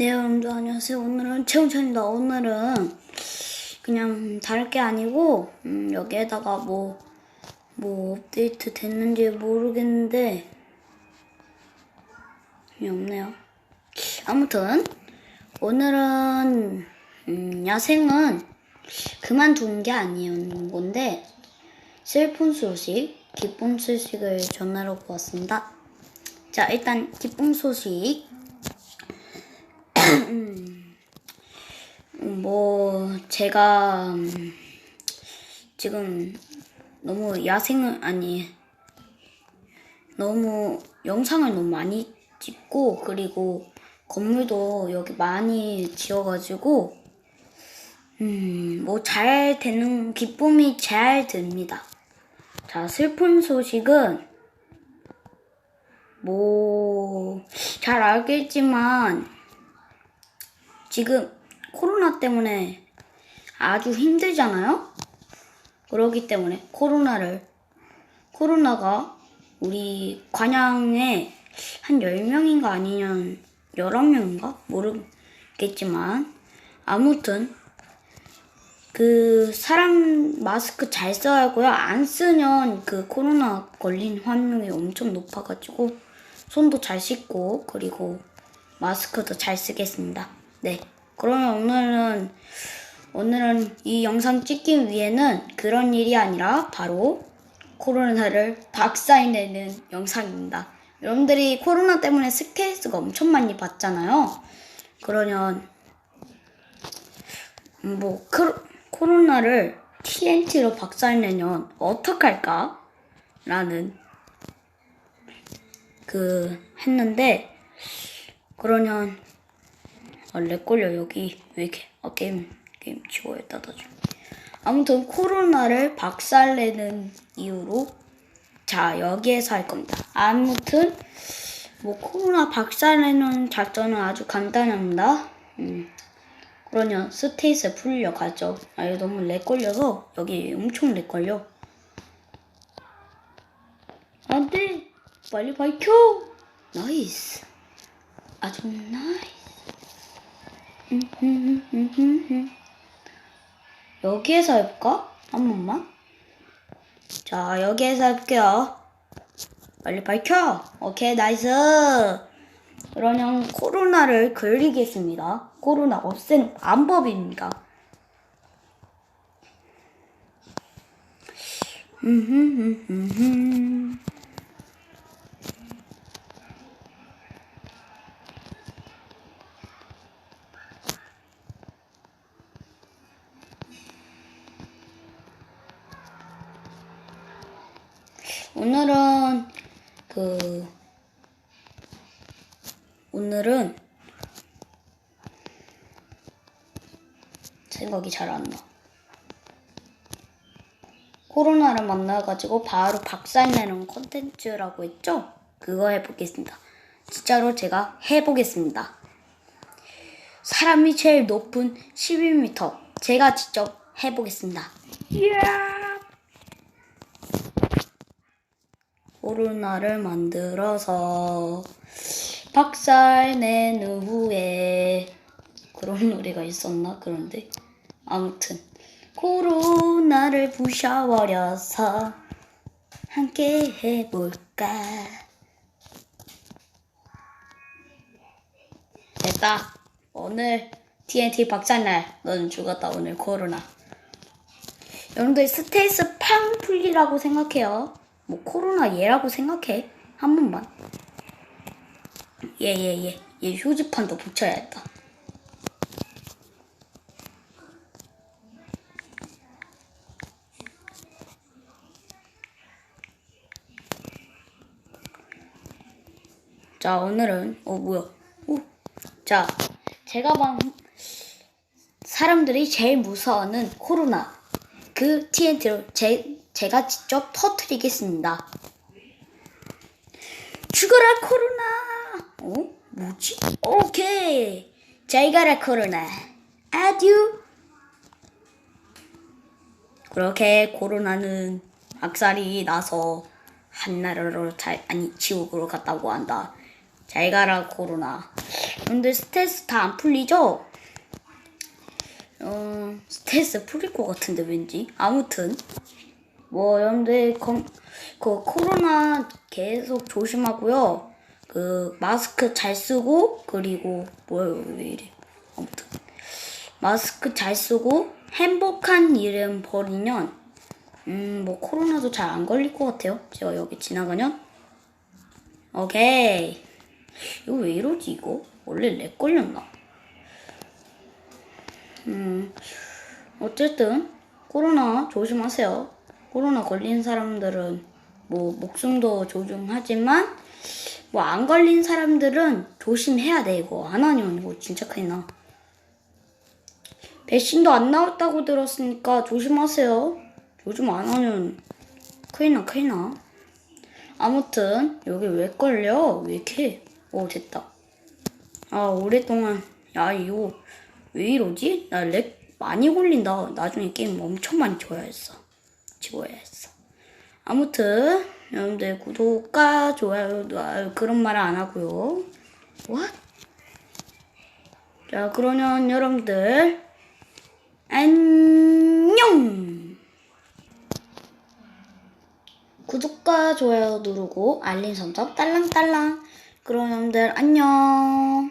네, 여러분들 안녕하세요. 오늘은 최훈찬입니다. 오늘은 그냥 다를 게 아니고 음, 여기에다가 뭐, 뭐 업데이트 됐는지 모르겠는데 없네요. 아무튼 오늘은 음, 야생은 그만둔 게 아니었는 건데 슬픈 소식, 기쁜 소식을 전하려고 왔습니다. 자, 일단 기쁜 소식 뭐 제가 음, 지금 너무 야생을 아니 너무 영상을 너무 많이 찍고 그리고 건물도 여기 많이 지어가지고 음 뭐 잘 되는 기쁨이 잘 듭니다. 자 슬픈 소식은 뭐 잘 알겠지만 지금 코로나 때문에 아주 힘들잖아요? 그러기 때문에 코로나를, 코로나가 우리 관양에 한 10명인가 아니면 11명인가? 모르겠지만, 아무튼, 그, 사람 마스크 잘 써야 하고요. 안 쓰면 그 코로나 걸린 확률이 엄청 높아가지고, 손도 잘 씻고, 그리고 마스크도 잘 쓰겠습니다. 네. 그러면 오늘은 오늘은 이 영상 찍기 위해는 그런 일이 아니라 바로 코로나를 박살내는 영상입니다. 여러분들이 코로나 때문에 스트레스가 엄청 많이 받잖아요. 그러면 뭐 코로나를 TNT로 박살내면 어떡할까? 라는 그 했는데 그러면 원래 꼴려. 여기 왜 이렇게 아 게임 게임 지워야 따다줘 아무튼 코로나를 박살내는 이유로 자 여기에서 할 겁니다. 아무튼 뭐 코로나 박살내는 작전은 아주 간단합니다. 음. 그러면 스테이스 풀려 가죠. 아 이거 너무 렉 걸려서 여기 엄청 렉 걸려. 안돼. 빨리 밝혀. 나이스. 아주 나이스 여기에서 해볼까? 한 번만. 자, 여기에서 해볼게요. 빨리 밝혀. 오케이, 나이스. 그러면 코로나를 걸리겠습니다. 코로나 없애는 방법입니다. 오늘은 그 오늘은 생각이 잘 안 나. 코로나를 만나가지고 바로 박살내는 컨텐츠라고 했죠? 그거 해보겠습니다. 진짜로 제가 해보겠습니다. 사람이 제일 높은 11m 제가 직접 해보겠습니다. Yeah! 코로나를 만들어서 박살 낸 후에 그런 노래가 있었나? 그런데 아무튼 코로나를 부셔버려서 함께 해볼까? 됐다. 오늘 TNT 박살날. 넌 죽었다 오늘 코로나. 여러분들 스트레스 팡 풀리라고 생각해요 뭐 코로나 얘라고 생각해? 한 번만. 얘얘얘얘 휴지판도 붙여야겠다. 자 오늘은 어 뭐야? 오. 자 제가 방 사람들이 제일 무서워하는 코로나. 그 TNT로 제 제가 직접 터트리겠습니다. 죽어라 코로나. 어? 뭐지? 오케이. 잘 가라 코로나. 아듀. 그렇게 코로나는 악살이 나서 한나라로 잘 아니 지옥으로 갔다고 한다. 잘 가라 코로나. 근데 스트레스 다 안 풀리죠? 어, 스트레스 풀릴 것 같은데 왠지. 아무튼 뭐 여러분들 검, 그 코로나 계속 조심하고요. 그 마스크 잘 쓰고 그리고 뭐야 왜 이래? 아무튼 마스크 잘 쓰고 행복한 이름 버리면 음 뭐 코로나도 잘 안 걸릴 것 같아요. 제가 여기 지나가면 오케이 이거 왜 이러지 이거 원래 렉 걸렸나? 음 어쨌든 코로나 조심하세요. 코로나 걸린 사람들은 뭐 목숨도 조심하지만 뭐 안 걸린 사람들은 조심해야 돼 이거 안 하면 이거 진짜 큰일 나. 백신도 안 나왔다고 들었으니까 조심하세요. 요즘 안 하면 큰일 나 큰일 나. 아무튼 여기 왜 걸려? 왜 이렇게? 오 됐다. 아 오랫동안 야 이거 왜 이러지? 나 렉 많이 걸린다. 나중에 게임 엄청 많이 지워야 했어. 지워야 했어. 아무튼 여러분들 구독과 좋아요 아, 그런 말을 안 하고요. What? 자 그러면 여러분들 안녕. 구독과 좋아요 누르고 알림 설정 딸랑딸랑. 그럼 여러분들 안녕.